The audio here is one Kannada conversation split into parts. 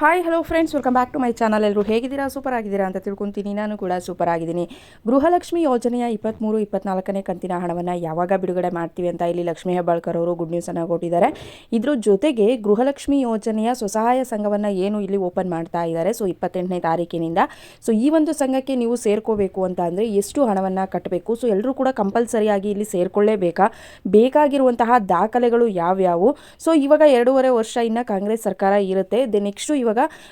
Hi hello friends welcome back to my channel ಎಲ್ಲರೂ ಹೇಗಿದ್ದೀರಾ? ಸೂಪರ್ ಆಗಿದ್ದೀರಾ ಅಂತ ತಿಳ್ಕೊತೀನಿ. ನಾನು ಕೂಡ ಸೂಪರ್ ಆಗಿದ್ದೀನಿ. ಗೃಹಲಕ್ಷ್ಮಿ ಯೋಜನೆಯ ಇಪ್ಪತ್ತ್ಮೂರು ಇಪ್ಪತ್ನಾಲ್ಕನೇ ಕಂತಿನ ಹಣವನ್ನು ಯಾವಾಗ ಬಿಡುಗಡೆ ಮಾಡ್ತೀವಿ ಅಂತ ಇಲ್ಲಿ ಲಕ್ಷ್ಮೀ ಹೆಬ್ಬಾಳ್ಕರ್ ಅವರು ಗುಡ್ ನ್ಯೂಸನ್ನು ಕೊಟ್ಟಿದ್ದಾರೆ. ಇದ್ರ ಜೊತೆಗೆ ಗೃಹಲಕ್ಷ್ಮಿ ಯೋಜನೆಯ ಸ್ವಸಹಾಯ ಸಂಘವನ್ನು ಏನು ಇಲ್ಲಿ ಓಪನ್ ಮಾಡ್ತಾ ಇದ್ದಾರೆ. ಸೊ ಇಪ್ಪತ್ತೆಂಟನೇ ತಾರೀಕಿನಿಂದ. ಸೊ ಈ ಒಂದು ಸಂಘಕ್ಕೆ ನೀವು ಸೇರ್ಕೋಬೇಕು ಅಂತ ಅಂದರೆ ಎಷ್ಟು ಹಣವನ್ನು ಕಟ್ಟಬೇಕು ಸೊ ಎಲ್ಲರೂ ಕೂಡ ಕಂಪಲ್ಸರಿಯಾಗಿ ಇಲ್ಲಿ ಸೇರ್ಕೊಳ್ಳೇಬೇಕಾ? ಬೇಕಾಗಿರುವಂತಹ ದಾಖಲೆಗಳು ಯಾವ್ಯಾವು? ಸೊ ಇವಾಗ ಎರಡೂವರೆ ವರ್ಷ ಇನ್ನು ಕಾಂಗ್ರೆಸ್ ಸರ್ಕಾರ ಇರುತ್ತೆ. ದೆ ನೆಕ್ಸ್ಟು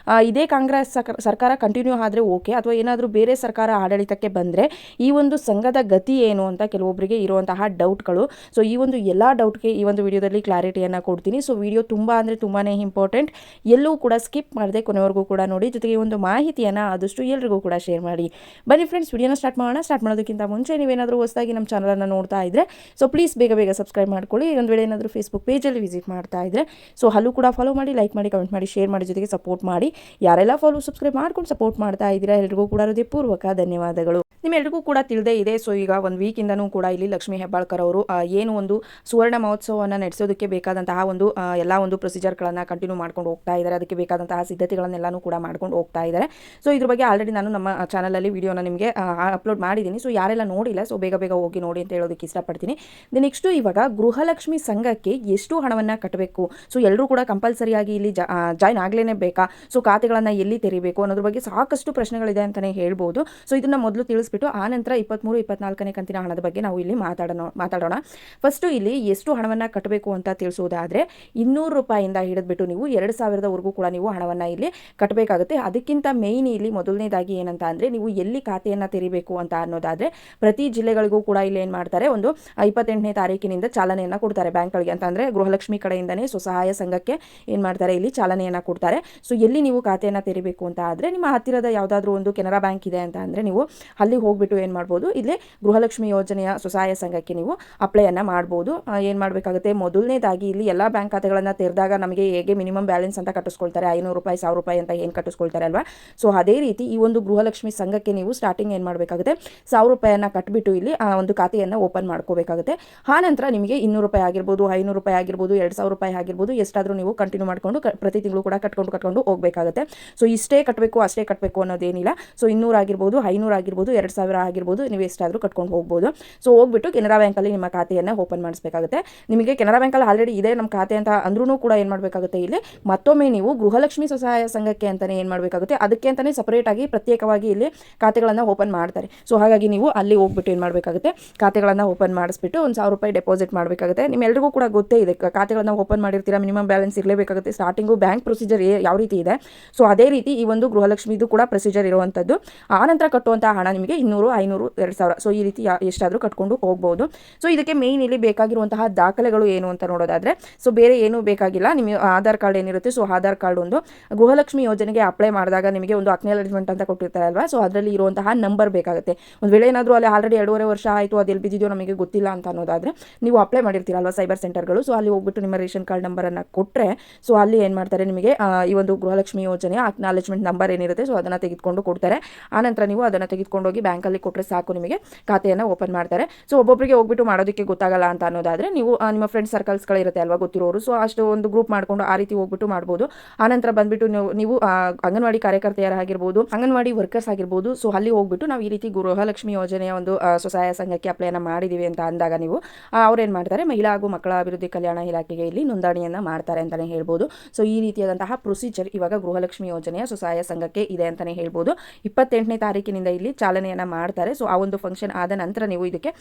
ಆ, ಇದೇ ಕಾಂಗ್ರೆಸ್ ಸರ್ಕಾರ ಕಂಟಿನ್ಯೂ ಆದರೆ ಓಕೆ ಅಥವಾ ಏನಾದರೂ ಬೇರೆ ಸರ್ಕಾರ ಆಡಳಿತಕ್ಕೆ ಬಂದರೆ ಈ ಒಂದು ಸಂಘದ ಗತಿ ಏನು ಅಂತ ಕೆಲವೊಬ್ಬರಿಗೆ ಇರುವಂತಹ ಡೌಟ್ಗಳು ಸೊ ಈ ಒಂದು ಎಲ್ಲ ಡೌಟ್ಗೆ ಈ ಒಂದು ವಿಡಿಯೋದಲ್ಲಿ ಕ್ಲಾರಿಟಿಯನ್ನು ಕೊಡ್ತೀನಿ. ಸೊ ವಿಡಿಯೋ ತುಂಬ ಅಂದರೆ ತುಂಬಾ ಇಂಪಾರ್ಟೆಂಟ್ ಎಲ್ಲೂ ಕೂಡ ಸ್ಕಿಪ್ ಮಾಡದೆ ಕೊನೆವರೆಗೂ ಕೂಡ ನೋಡಿ. ಜೊತೆಗೆ ಒಂದು ಮಾಹಿತಿಯನ್ನು ಆದಷ್ಟು ಎಲ್ರಿಗೂ ಕೂಡ ಶೇರ್ ಮಾಡಿ. ಬನ್ನಿ ಫ್ರೆಂಡ್ಸ್ ವಿಡಿಯೋನ ಸ್ಟಾರ್ಟ್ ಮಾಡೋಣ. ಸ್ಟಾರ್ಟ್ ಮಾಡೋದಕ್ಕಿಂತ ಮುಂಚೆ ನೀವೇನಾದರೂ ಹೊಸದಾಗಿ ನಮ್ಮ ಚಾನಲನ್ನು ನೋಡ್ತಾ ಇದ್ದರೆ ಸೊ ಪ್ಲೀಸ್ ಬೇಗ ಬೇಗ ಸಬ್ಸ್ಕ್ರೈಬ್ ಮಾಡ್ಕೊಳ್ಳಿ. ಒಂದು ವೇಳೆ ಏನಾದರೂ ಫೇಸ್ಬುಕ್ ಪೇಜಲ್ಲಿ ವಿಸಿಟ್ ಮಾಡ್ತಾ ಇದ್ದರೆ ಸೊ ಅಲ್ಲೂ ಕೂಡ ಫಾಲೋ ಮಾಡಿ ಲೈಕ್ ಮಾಡಿ ಕಮೆಂಟ್ ಮಾಡಿ ಶೇರ್ ಮಾಡಿ ಜೊತೆಗೆ ಸಪೋರ್ಟ್ ಮಾಡಿ. ಯಾರೆಲ್ಲ ಫಾಲೋ ಸಬ್ಸ್ಕ್ರೈಬ್ ಮಾಡ್ಕೊಂಡು ಸಪೋರ್ಟ್ ಮಾಡ್ತಾ ಇದ್ದೀರಾ, ಎಲ್ರಿಗೂ ಕೂಡ ಹೃದಯಪೂರ್ವಕ ಧನ್ಯವಾದಗಳು. ನಿಮ್ಮೆಲ್ರಿಗೂ ಕೂಡ ತಿಳಿದೇ ಇದೆ ಸೊ ಈಗ ಒಂದು ವೀಕಿಂದನೂ ಕೂಡ ಇಲ್ಲಿ ಲಕ್ಷ್ಮಿ ಹೆಬ್ಬಾಳ್ಕರ್ ಅವರು ಏನು ಒಂದು ಸುವರ್ಣ ಮಹೋತ್ಸವವನ್ನು ನಡೆಸೋದಕ್ಕೆ ಬೇಕಾದಂತಹ ಒಂದು ಎಲ್ಲ ಒಂದು ಪ್ರೊಸೀಜರ್ಗಳನ್ನು ಕಂಟಿನ್ಯೂ ಮಾಡ್ಕೊಂಡು ಹೋಗ್ತಾ ಇದ್ದಾರೆ. ಅದಕ್ಕೆ ಬೇಕಾದಂತಹ ಸಿದ್ಧತೆಗಳನ್ನೆಲ್ಲನೂ ಕೂಡ ಮಾಡ್ಕೊಂಡು ಹೋಗ್ತಾ ಇದ್ದಾರೆ. ಸೊ ಇದ್ರ ಬಗ್ಗೆ ಆಲ್ರೆಡಿ ನಾನು ನಮ್ಮ ಚಾನಲಲ್ಲಿ ವಿಡಿಯೋನ ನಿಮಗೆ ಅಪ್ಲೋಡ್ ಮಾಡಿದ್ದೀನಿ. ಸೊ ಯಾರೆಲ್ಲ ನೋಡಿಲ್ಲ ಸೊ ಬೇಗ ಬೇಗ ಹೋಗಿ ನೋಡಿ ಅಂತ ಹೇಳೋದಕ್ಕೆ ಇಷ್ಟಪಡ್ತೀನಿ. ದ ನೆಕ್ಸ್ಟು ಇವಾಗ ಗೃಹಲಕ್ಷ್ಮಿ ಸಂಘಕ್ಕೆ ಎಷ್ಟು ಹಣವನ್ನು ಕಟ್ಟಬೇಕು ಸೊ ಎಲ್ಲರೂ ಕೂಡ ಕಂಪಲ್ಸರಿಯಾಗಿ ಇಲ್ಲಿ ಜಾಯ್ನ್ ಆಗಲೇಬೇಕಾ ಸೊ ಖಾತೆಗಳನ್ನು ಎಲ್ಲಿ ತೆರಿಬೇಕು ಅನ್ನೋದ್ರ ಬಗ್ಗೆ ಸಾಕಷ್ಟು ಪ್ರಶ್ನೆಗಳಿದೆ ಅಂತಲೇ ಹೇಳ್ಬೋದು. ಸೊ ಇದನ್ನ ಮೊದಲು ತಿಳಿಸ್ಬಿಟ್ಟು ಆನಂತರ ಇಪ್ಪತ್ತ್ಮೂರು ಇಪ್ಪತ್ನಾಲ್ಕನೇ ಕಂತಿನ ಹಣದ ಬಗ್ಗೆ ನಾವು ಇಲ್ಲಿ ಮಾತಾಡೋಣ ಮಾತಾಡೋಣ. ಫಸ್ಟು ಇಲ್ಲಿ ಎಷ್ಟು ಹಣವನ್ನು ಕಟ್ಟಬೇಕು ಅಂತ ತಿಳಿಸೋದಾದರೆ ಇನ್ನೂರು ರೂಪಾಯಿಂದ ಹಿಡಿದ್ಬಿಟ್ಟು ನೀವು ಎರಡು ಸಾವಿರದವರೆಗೂ ಕೂಡ ನೀವು ಹಣವನ್ನು ಇಲ್ಲಿ ಕಟ್ಟಬೇಕಾಗುತ್ತೆ. ಅದಕ್ಕಿಂತ ಮೇಯ್ನ್ ಇಲ್ಲಿ ಮೊದಲನೇದಾಗಿ ಏನಂತ ಅಂದರೆ ನೀವು ಎಲ್ಲಿ ಖಾತೆಯನ್ನು ತೆರಿಬೇಕು ಅಂತ ಅನ್ನೋದಾದರೆ ಪ್ರತಿ ಜಿಲ್ಲೆಗಳಿಗೂ ಕೂಡ ಇಲ್ಲಿ ಏನು ಮಾಡ್ತಾರೆ ಒಂದು ಇಪ್ಪತ್ತೆಂಟನೇ ತಾರೀಕಿನಿಂದ ಚಾಲನೆಯನ್ನು ಕೊಡ್ತಾರೆ ಬ್ಯಾಂಕ್ಗಳಿಗೆ. ಅಂತಂದರೆ ಗೃಹಲಕ್ಷ್ಮಿ ಕಡೆಯಿಂದನೇ ಸ್ವಸಹಾಯ ಸಂಘಕ್ಕೆ ಏನು ಮಾಡ್ತಾರೆ ಇಲ್ಲಿ ಚಾಲನೆಯನ್ನು ಕೊಡ್ತಾರೆ. ಸೊ ಎಲ್ಲಿ ನೀವು ಖಾತೆಯನ್ನು ತೆರಿಬೇಕು ಅಂತ ಆದರೆ ನಿಮ್ಮ ಹತ್ತಿರದ ಯಾವುದಾದ್ರೂ ಒಂದು ಕೆನರಾ ಬ್ಯಾಂಕ್ ಇದೆ ಅಂತ ಅಂದರೆ ನೀವು ಅಲ್ಲಿ ಹೋಗ್ಬಿಟ್ಟು ಏನು ಮಾಡ್ಬೋದು? ಇಲ್ಲಿ ಗೃಹಲಕ್ಷ್ಮಿ ಯೋಜನೆಯ ಸ್ವಸಹಾಯ ಸಂಘಕ್ಕೆ ನೀವು ಅಪ್ಲೈಯನ್ನು ಮಾಡ್ಬೋದು. ಏನು ಮಾಡಬೇಕಾಗುತ್ತೆ? ಮೊದಲನೇದಾಗಿ ಇಲ್ಲಿ ಎಲ್ಲ ಬ್ಯಾಂಕ್ ಖಾತೆಗಳನ್ನು ತೆರೆದಾಗ ನಮಗೆ ಹೇಗೆ ಮಿನಿಮಮ್ ಬ್ಯಾಲೆನ್ಸ್ ಅಂತ ಕಟ್ಟಿಸ್ಕೊಳ್ತಾರೆ? ಐನೂರು ರೂಪಾಯಿ, ಸಾವಿರ ರೂಪಾಯಿ ಅಂತ ಏನು ಕಟ್ಟಿಸ್ಕೊಳ್ತಾರೆ ಅಲ್ವಾ? ಸೊ ಅದೇ ರೀತಿ ಈ ಒಂದು ಗೃಹಲಕ್ಷ್ಮಿ ಸಂಘಕ್ಕೆ ನೀವು ಸ್ಟಾರ್ಟಿಂಗ್ ಏನು ಮಾಡಬೇಕಾಗುತ್ತೆ? ಸಾವಿರ ರೂಪಾಯಿಯನ್ನು ಕಟ್ಬಿಟ್ಟು ಇಲ್ಲಿ ಆ ಒಂದು ಖಾತೆಯನ್ನು ಓಪನ್ ಮಾಡ್ಕೋಬೇಕಾಗುತ್ತೆ. ಆನಂತರ ನಿಮಗೆ ಇನ್ನೂರು ರೂಪಾಯಿ ಆಗಿರ್ಬೋದು, ಐನೂರು ರೂಪಾಯಿ ಆಗಿರ್ಬೋದು, ಎರಡು ಸಾವಿರ ರೂಪಾಯಿ ಆಗಿರ್ಬೋದು, ಎಷ್ಟಾದರೂ ನೀವು ಕಂಟಿನ್ಯೂ ಮಾಡಿಕೊಂಡು ಪ್ರತಿ ತಿಂಗಳು ಕೂಡ ಕಟ್ಕೊಂಡು ಕಟ್ಕೊಂಡು ಹೋಗಬೇಕಾಗುತ್ತೆ. ಸೊ ಇಷ್ಟೇ ಕಟ್ಟಬೇಕು ಅಷ್ಟೇ ಕಟ್ಟಬೇಕು ಅನ್ನೋದೇನಿಲ್ಲ. ಸೊ ಇನ್ನೂರು ಆಗಿರ್ಬೋದು, ಐನೂರು ಆಗಿರ್ಬೋದು, ಎರಡು ಸಾವಿರ ಆಗಿರ್ಬೋದು, ನೀವು ಎಷ್ಟಾದರೂ ಕಟ್ಕೊಂಡು ಹೋಗ್ಬೋದು. ಸೊ ಹೋಗ್ಬಿಟ್ಟು ಕೆನರಾ ಬ್ಯಾಂಕಲ್ಲಿ ನಿಮ್ಮ ಖಾತೆಯನ್ನು ಓಪನ್ ಮಾಡಿಸಬೇಕಾಗುತ್ತೆ. ನಿಮಗೆ ಕೆನರಾ ಬ್ಯಾಂಕಲ್ಲಿ ಆಲ್ರೆಡಿ ಇದೆ ನಮ್ಮ ಖಾತೆ ಅಂತ ಅಂದ್ರೂ ಕೂಡ ಏನು ಮಾಡಬೇಕಾಗುತ್ತೆ ಇಲ್ಲಿ, ಮತ್ತೊಮ್ಮೆ ನೀವು ಗೃಹಲಕ್ಷ್ಮಿ ಸ್ವಸಹಾಯ ಸಂಘಕ್ಕೆ ಅಂತಲೇ ಏನು ಮಾಡಬೇಕಾಗುತ್ತೆ, ಅದಕ್ಕೆ ಅಂತಲೇ ಆಗಿ ಪ್ರತ್ಯೇಕವಾಗಿ ಇಲ್ಲಿ ಖಾತೆಗಳನ್ನು ಓಪನ್ ಮಾಡ್ತಾರೆ. ಸೊ ಹಾಗಾಗಿ ನೀವು ಅಲ್ಲಿ ಹೋಗ್ಬಿಟ್ಟು ಏನು ಮಾಡಬೇಕಾಗುತ್ತೆ, ಖಾತೆಗಳನ್ನು ಓಪನ್ ಮಾಡಿಸ್ಬಿಟ್ಟು ಒಂದು ಸಾವಿರ ರೂಪಾಯಿ ಡೆಪಾಸಿಟ್ ಮಾಡಬೇಕಾಗುತ್ತೆ. ನಿಮ್ಮೆಲ್ಲರಿಗೂ ಕೂಡ ಗೊತ್ತೇ ಇದೆ, ಖಾತೆಗಳನ್ನು ಓಪನ್ ಮಾಡಿರ್ತೀರಾ ಮಿನಿಮಮ್ ಬ್ಯಾಲೆನ್ಸ್ ಇರಲೇಬೇಕಾಗುತ್ತೆ. ಸ್ಟಾರ್ಟಿಂಗು ಬ್ಯಾಂಕ್ ಪ್ರೊಸೀಜರ್ ಯಾವ ರೀತಿ ಇದೆ. ಸೊ ಅದೇ ರೀತಿ ಈ ಒಂದು ಗೃಹಲಕ್ಷ್ಮಿದು ಕೂಡ ಪ್ರೊಸೀಜರ್ ಇರುವಂಥದ್ದು ಆನಂತರ ಕಟ್ಟುವಂತಹ ಹಣ ನಿಮಗೆ ಇನ್ನೂರು, ಐನೂರು, ಎರಡು ಸಾವಿರ. ಸೊ ಈ ರೀತಿ ಎಷ್ಟಾದರೂ ಕಟ್ಕೊಂಡು ಹೋಗ್ಬೋದು. ಸೊ ಇದಕ್ಕೆ ಮೇಯ್ನ್ ಇಲ್ಲಿ ಬೇಕಾಗಿರುವಂತಹ ದಾಖಲೆಗಳು ಏನು ಅಂತ ನೋಡೋದಾದ್ರೆ ಸೊ ಬೇರೆ ಏನೂ ಬೇಕಾಗಿಲ್ಲ. ನಿಮಗೆ ಆಧಾರ್ ಕಾರ್ಡ್ ಏನಿರುತ್ತೆ ಸೊ ಆಧಾರ್ ಕಾರ್ಡ್ ಒಂದು. ಗೃಹಲಕ್ಷ್ಮಿ ಯೋಜನೆಗೆ ಅಪ್ಲೈ ಮಾಡಿದಾಗ ನಿಮಗೆ ಒಂದು ಅಕ್ನಾಲಜ್ಮೆಂಟ್ ಅಂತ ಕೊಟ್ಟಿರ್ತಾರೆ ಅಲ್ವಾ? ಸೊ ಅದರಲ್ಲಿ ಇರುವಂತಹ ನಂಬರ್ ಬೇಕಾಗುತ್ತೆ. ಒಂದು ವೇಳೆ ಏನಾದರೂ ಅಲ್ಲಿ ಆಲ್ರೆಡಿ ಎರಡೂವರೆ ವರ್ಷ ಆಯಿತು ಅದು ಎಲ್ಲಿ ಬಿದ್ದಿದೆಯೋ ನಮಗೆ ಗೊತ್ತಿಲ್ಲ ಅಂತ ಅನ್ನೋದಾದ್ರೆ, ನೀವು ಅಪ್ಲೈ ಮಾಡಿರ್ತೀರಲ್ವಾ ಸೈಬರ್ ಸೆಂಟರ್ಗಳು ಸೊ ಅಲ್ಲಿ ಹೋಗ್ಬಿಟ್ಟು ನಿಮ್ಮ ರೇಷನ್ ಕಾರ್ಡ್ ನಂಬರನ್ನು ಕೊಟ್ಟರೆ ಸೊ ಅಲ್ಲಿ ಏನು ಮಾಡ್ತಾರೆ ನಿಮಗೆ ಈ ಗೃಹಲಕ್ಷ್ಮಿ ಯೋಜನೆಯ ಅಕ್ನಾಲೆಜ್ಮೆಂಟ್ ನಂಬರ್ ಏನಿರುತ್ತೆ ಸೊ ಅದನ್ನು ತೆಗೆದುಕೊಂಡು ಕೊಡ್ತಾರೆ. ಆನಂತರ ನೀವು ಅದನ್ನು ತೆಗೆದುಕೊಂಡು ಹೋಗಿ ಬ್ಯಾಂಕಲ್ಲಿ ಕೊಟ್ಟರೆ ಸಾಕು ನಿಮಗೆ, ಖಾತೆಯನ್ನು ಓಪನ್ ಮಾಡ್ತಾರೆ. ಸೊ ಒಬ್ಬೊಬ್ಬರಿಗೆ ಹೋಗ್ಬಿಟ್ಟು ಮಾಡೋದಕ್ಕೆ ಗೊತ್ತಾಗಲ್ಲ ಅಂತ ಅನ್ನೋದಾದ್ರೆ, ನೀವು ನಿಮ್ಮ ಫ್ರೆಂಡ್ ಸರ್ಕಲ್ಸ್ಗಳಿರುತ್ತೆ ಅಲ್ವಾ ಗೊತ್ತಿರೋರು ಸೊ ಅಷ್ಟು ಒಂದು ಗ್ರೂಪ್ ಮಾಡ್ಕೊಂಡು ಆ ರೀತಿ ಹೋಗ್ಬಿಟ್ಟು ಮಾಡ್ಬೋದು. ಆನಂತರ ಬಂದ್ಬಿಟ್ಟು ನೀವು ನೀವು ಅಂಗನವಾಡಿ ಕಾರ್ಯಕರ್ತೆಯರಾಗಿರ್ಬೋದು, ಅಂಗನವಾಡಿ ವರ್ಕರ್ಸ್ ಆಗಿರ್ಬೋದು ಸೊ ಅಲ್ಲಿ ಹೋಗ್ಬಿಟ್ಟು ನಾವು ಈ ರೀತಿ ಗೃಹಲಕ್ಷ್ಮಿ ಯೋಜನೆಯ ಒಂದು ಸ್ವಸಹಾಯ ಸಂಘಕ್ಕೆ ಅಪ್ಲೈನ ಮಾಡಿದ್ದೀವಿ ಅಂತ ಅಂದಾಗ ನೀವು ಅವ್ರೇನು ಮಾಡ್ತಾರೆ, ಮಹಿಳಾ ಹಾಗೂ ಮಕ್ಕಳ ಅಭಿವೃದ್ಧಿ ಕಲ್ಯಾಣ ಇಲಾಖೆಗೆ ಇಲ್ಲಿ ನೋಂದಣಿಯನ್ನು ಮಾಡ್ತಾರೆ ಅಂತಲೇ ಹೇಳ್ಬೋದು. ಸೊ ಈ ರೀತಿಯಾದಂತಹ ಪ್ರೊಸೀಜರ್ ಇವಾಗ ಗೃಹಲಕ್ಷ್ಮಿ ಯೋಜನೆಯ ಸ್ವಸಹಾಯ ಸಂಘಕ್ಕೆ ಇದೆ ಅಂತಲೇ ಹೇಳ್ಬೋದು. ಇಪ್ಪತ್ತೆಂಟನೇ ತಾರೀಕಿನಿಂದ ಇಲ್ಲಿ ಚಾಲನೆಯನ್ನು ಮಾಡ್ತಾರೆ. ಸೊ ಆ ಒಂದು ಫಂಕ್ಷನ್ ಆದ ನಂತರ ನೀವು ಇದಕ್ಕೆ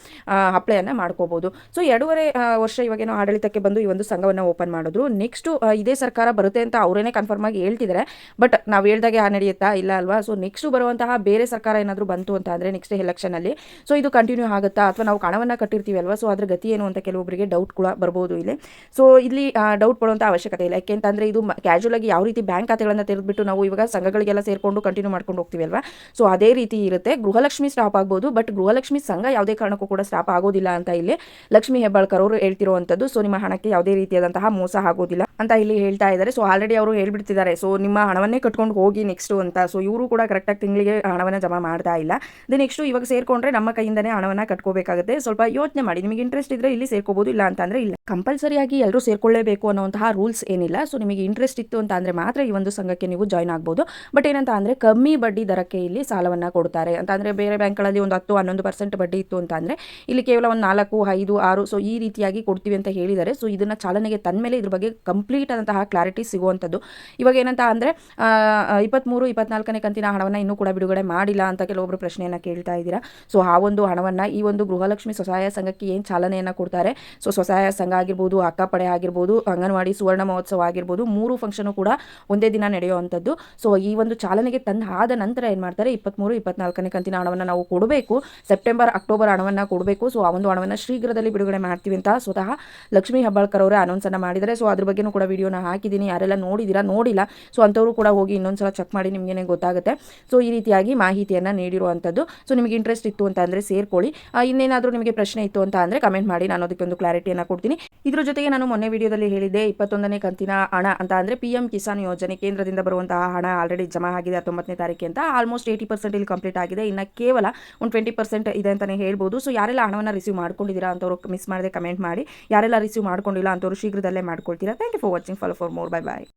ಅಪ್ಲೈಯನ್ನು ಮಾಡ್ಕೋಬೋದು. ಸೊ ಎರಡೂವರೆ ವರ್ಷ ಇವಾಗೇನೋ ಆಡಳಿತಕ್ಕೆ ಬಂದು ಈ ಒಂದು ಸಂಘವನ್ನು ಓಪನ್ ಮಾಡಿದ್ರು. ನೆಕ್ಸ್ಟು ಇದೇ ಸರ್ಕಾರ ಬರುತ್ತೆ ಅಂತ ಅವರೇನೆ ಕನ್ಫರ್ಮ್ ಆಗಿ ಹೇಳ್ತಿದ್ದಾರೆ ಬಟ್ ನಾವು ಹೇಳ್ದಾಗೆ ಆ ನಡೆಯುತ್ತಾ ಇಲ್ಲ ಅಲ್ವಾ? ಸೊ ನೆಕ್ಸ್ಟ್ ಬರುವಂತಹ ಬೇರೆ ಸರ್ಕಾರ ಏನಾದರೂ ಬಂತು ಅಂತ ಅಂದರೆ ನೆಕ್ಸ್ಟ್ ಎಲೆಕ್ಷನಲ್ಲಿ ಸೊ ಇದು ಕಂಟಿನ್ಯೂ ಆಗುತ್ತಾ? ಅಥವಾ ನಾವು ಹಣವನ್ನು ಕಟ್ಟಿರ್ತೀವಿ ಅಲ್ವಾ? ಸೊ ಅದ್ರ ಗತಿ ಏನು ಅಂತ ಕೆಲವೊಬ್ಬರಿಗೆ ಡೌಟ್ ಕೂಡ ಬರ್ಬೋದು ಇಲ್ಲಿ. ಸೊ ಇಲ್ಲಿ ಡೌಟ್ ಪಡುವಂಥ ಅವಶ್ಯಕತೆ ಇಲ್ಲ. ಯಾಕೆಂತಂದರೆ ಇದು ಕ್ಯಾಶುವಲ್ ಆಗಿ ಯಾವ ರೀತಿ ಬ್ಯಾಂಕ್ ಖಾತೆಗಳನ್ನು ತೆರೆದ್ಬಿಟ್ಟು ನಾವು ಇವಾಗ ಸಂಘಗಳಿಗೆಲ್ಲ ಸೇರಿಕೊಂಡು ಕಂಟಿನ್ಯೂ ಮಾಡ್ಕೊಂಡು ಹೋಗ್ತೀವಿ ಅಲ್ವಾ? ಸೊ ಅದೇ ರೀತಿ ಇರುತ್ತೆ. ಗೃಹಲಕ್ಷ್ಮಿ ಸ್ಟಾಪ್ ಆಗ್ಬೋದು ಬಟ್ ಗೃಹಲಕ್ಷ್ಮಿ ಸಂಘ ಯಾವುದೇ ಕಾರಣಕ್ಕೂ ಕೂಡ ಸ್ಟಾಪ್ ಆಗೋದಿಲ್ಲ ಅಂತ ಇಲ್ಲಿ ಲಕ್ಷ್ಮೀ ಹೆಬ್ಬಾಳ್ಕರ್ ಅವರು ಹೇಳ್ತಿರುವಂಥದ್ದು. ಸೊ ನಿಮ್ಮ ಹಣಕ್ಕೆ ಯಾವುದೇ ರೀತಿಯಾದಂತಹ ಮೋಸ ಆಗೋದಿಲ್ಲ. ಅಂತ ಇಲ್ಲಿ ಹೇಳ್ತಾ ಇದ್ದಾರೆ. ಸೊ ಆಲ್ರೆಡಿ ಅವರು ಹೇಳ್ಬಿಡ್ತಿದ್ದಾರೆ. ಸೊ ನಿಮ್ಮ ಹಣವನ್ನೇ ಕಟ್ಕೊಂಡು ಹೋಗಿ ನೆಕ್ಸ್ಟು ಅಂತ. ಸೊ ಇವರು ಕೂಡ ಕರೆಕ್ಟಾಗಿ ತಿಂಗಳಿಗೆ ಹಣವನ್ನು ಜಮಾ ಮಾಡ್ತಾ ಇಲ್ಲ. ದೆ ನೆಕ್ಸ್ಟು ಇವಾಗ ಸೇರ್ಕೊಂಡ್ರೆ ನಮ್ಮ ಕೈಯಿಂದನೇ ಹಣವನ್ನು ಕಟ್ಕೋಬೇಕಾಗುತ್ತೆ. ಸ್ವಲ್ಪ ಯೋಚನೆ ಮಾಡಿ. ನಿಮಗೆ ಇಂಟ್ರೆಸ್ಟ್ ಇದ್ದರೆ ಇಲ್ಲಿ ಸೇರ್ಕೋಬೋದು, ಇಲ್ಲ ಅಂತಂದರೆ ಇಲ್ಲ. ಕಂಪಲ್ಸರಿಯಾಗಿ ಎಲ್ಲರೂ ಸೇರ್ಕೊಳ್ಳೇಬೇಕು ಅನ್ನೋಂತಹ ರೂಲ್ಸ್ ಏನಿಲ್ಲ. ಸೊ ನಿಮಗೆ ಇಂಟ್ರೆಸ್ಟ್ ಇತ್ತು ಅಂತ ಅಂದರೆ ಮಾತ್ರ ಈ ಒಂದು ಸಂಘಕ್ಕೆ ನೀವು ಜಾಯ್ನ್ ಆಗ್ಬೋದು. ಬಟ್ ಏನಂತ ಅಂದರೆ ಕಮ್ಮಿ ಬಡ್ಡಿ ದರಕ್ಕೆ ಇಲ್ಲಿ ಸಾಲವನ್ನು ಕೊಡ್ತಾರೆ. ಅಂತ ಅಂದರೆ ಬೇರೆ ಬ್ಯಾಂಕ್ಗಳಲ್ಲಿ ಒಂದು ಹತ್ತು, ಹನ್ನೊಂದು ಪರ್ಸೆಂಟ್ ಬಡ್ಡಿ ಇತ್ತು ಅಂತ ಅಂದರೆ ಇಲ್ಲಿ ಕೇವಲ ಒಂದು ನಾಲ್ಕು, ಐದು, ಆರು ಸೊ ಈ ರೀತಿಯಾಗಿ ಕೊಡ್ತೀವಿ ಅಂತ ಹೇಳಿದ್ದಾರೆ. ಸೊ ಇದನ್ನು ಚಾಲನೆಗೆ ತಂದಮೇಲೆ ಇದ್ರ ಬಗ್ಗೆ ಕಂಪ್ಲೀಟ್ ಆದಂತಹ ಕ್ಲಾರಿಟಿ ಸಿಗುವಂಥದ್ದು. ಇವಾಗ ಏನಂತ ಅಂದರೆ ಇಪ್ಪತ್ತ್ಮೂರು ಇಪ್ಪತ್ನಾಲ್ಕನೇ ಕಂತಿನ ಹಣವನ್ನು ಇನ್ನೂ ಕೂಡ ಬಿಡುಗಡೆ ಮಾಡಿಲ್ಲ ಅಂತ ಕೆಲವೊಬ್ಬರು ಪ್ರಶ್ನೆಯನ್ನು ಕೇಳ್ತಾ ಇದ್ದೀರಾ. ಸೊ ಆ ಒಂದು ಹಣವನ್ನು ಈ ಒಂದು ಗೃಹಲಕ್ಷ್ಮಿ ಸ್ವಸಹಾಯ ಸಂಘಕ್ಕೆ ಏನು ಚಾಲನೆಯನ್ನು ಕೊಡ್ತಾರೆ? ಸೊ ಸ್ವಸಹಾಯ ಸಂಘ ಆಗಿರ್ಬೋದು, ಅಕ್ಕಪಡೆ ಆಗಿರ್ಬೋದು, ಅಂಗನವಾಡಿ ಸುವರ್ಣ ಮಹೋತ್ಸವ ಆಗಿರ್ಬೋದು, ಮೂರು ಫಂಕ್ಷನು ಕೂಡ ಒಂದೇ ದಿನ ನಡೆಯುವಂಥದ್ದು. ಸೊ ಈ ಒಂದು ಚಾಲನೆಗೆ ತಂದು ಆದ ನಂತರ ಏನು ಮಾಡ್ತಾರೆ? ಇಪ್ಪತ್ತ್ಮೂರು ಇಪ್ಪತ್ನಾಲ್ಕನೇ ಕಂತಿನ ಹಣವನ್ನು ನಾವು ಕೊಡಬೇಕು. ಸೆಪ್ಟೆಂಬರ್ ಅಕ್ಟೋಬರ್ ಹಣವನ್ನು ಕೊಡಬೇಕು. ಸೊ ಆ ಒಂದು ಹಣವನ್ನು ಶೀಘ್ರದಲ್ಲಿ ಬಿಡುಗಡೆ ಮಾಡ್ತೀವಿ ಅಂತ ಸ್ವತಃ ಲಕ್ಷ್ಮೀ ಹೆಬ್ಬಾಳ್ಕರ್ ಅವರೇ ಅನೌನ್ಸನ್ನು ಮಾಡಿದರೆ ಸೊ ಅದ್ರ ಬಗ್ಗೆನೂ ಕೂಡ ವಿಡಿಯೋನ ಹಾಕಿದ್ದೀನಿ. ಯಾರೆಲ್ಲ ನೋಡಿದ್ದೀರಾ, ನೋಡಿಲ್ಲ ಸೊ ಅಂಥವರು ಕೂಡ ಹೋಗಿ ಇನ್ನೊಂದ್ಸಲ ಚೆಕ್ ಮಾಡಿ ನಿಮಗೇನೆ ಗೊತ್ತಾಗುತ್ತೆ. ಸೊ ಈ ರೀತಿಯಾಗಿ ಮಾಹಿತಿಯನ್ನು ನೀಡಿರುವಂಥದ್ದು. ಸೊ ನಿಮಗೆ ಇಂಟ್ರೆಸ್ಟ್ ಇತ್ತು ಅಂತ ಅಂದರೆ ಸೇರ್ಕೊಳ್ಳಿ. ಇನ್ನೇನಾದರೂ ನಿಮಗೆ ಪ್ರಶ್ನೆ ಇತ್ತು ಅಂತ ಅಂದರೆ ಕಮೆಂಟ್ ಮಾಡಿ. ನಾನು ಅದಕ್ಕೆ ಒಂದು ಕ್ಲಾರಿಟಿಯನ್ನು ಕೊಡ್ತೀನಿ. ಇದ್ರ ಜೊತೆಗೆ ನಾನು ಮೊನ್ನೆ ವಿಡಿಯೋದಲ್ಲಿ ಹೇಳಿದ್ದೆ, ಇಪ್ಪತ್ತೊಂದನೇ ಕಂತಿನ ಹಣ ಅಂತ ಅಂದರೆ ಪಿ ಎಂ ಕಿಸಾನ್ ಯೋಜನೆ ಕೇಂದ್ರದಿಂದ ಬರುವಂತಹ ಹಣ ಆಲ್ರೆಡಿ ಜಮಾ ಆಗಿದೆ ಹತ್ತೊಂಬತ್ತನೇ ತಾರೀಕು ಅಂತ. ಆಲ್ಮೋಸ್ಟ್ ಏಯ್ಟಿ ಪರ್ಸೆಂಟ್ ಇಲ್ಲಿ ಕಂಪ್ಲೀಟ್ ಆಗಿದೆ. ಇನ್ನು ಕೇವಲ ಒಂದು ಟ್ವೆಂಟಿ ಪರ್ಸೆಂಟ್ ಇದೆ ಅಂತಲೇ ಹೇಳ್ಬೋದು. ಸೊ ಯಾರೆಲ್ಲ ಹಣವನ್ನು ರಿಸೀವ್ ಮಾಡ್ಕೊಂಡಿದ್ದೀರಾ ಅಂತವ್ರು ಮಿಸ್ ಮಾಡದೆ ಕಮೆಂಟ್ ಮಾಡಿ. ಯಾರೆಲ್ಲ ರಿಸೀವ್ ಮಾಡ್ಕೊಂಡಿಲ್ಲ ಅಂತವ್ರು ಶೀಘ್ರದಲ್ಲೇ ಮಾಡ್ಕೊಳ್ತೀರಾ. Thank you for watching. Follow for more. Bye bye.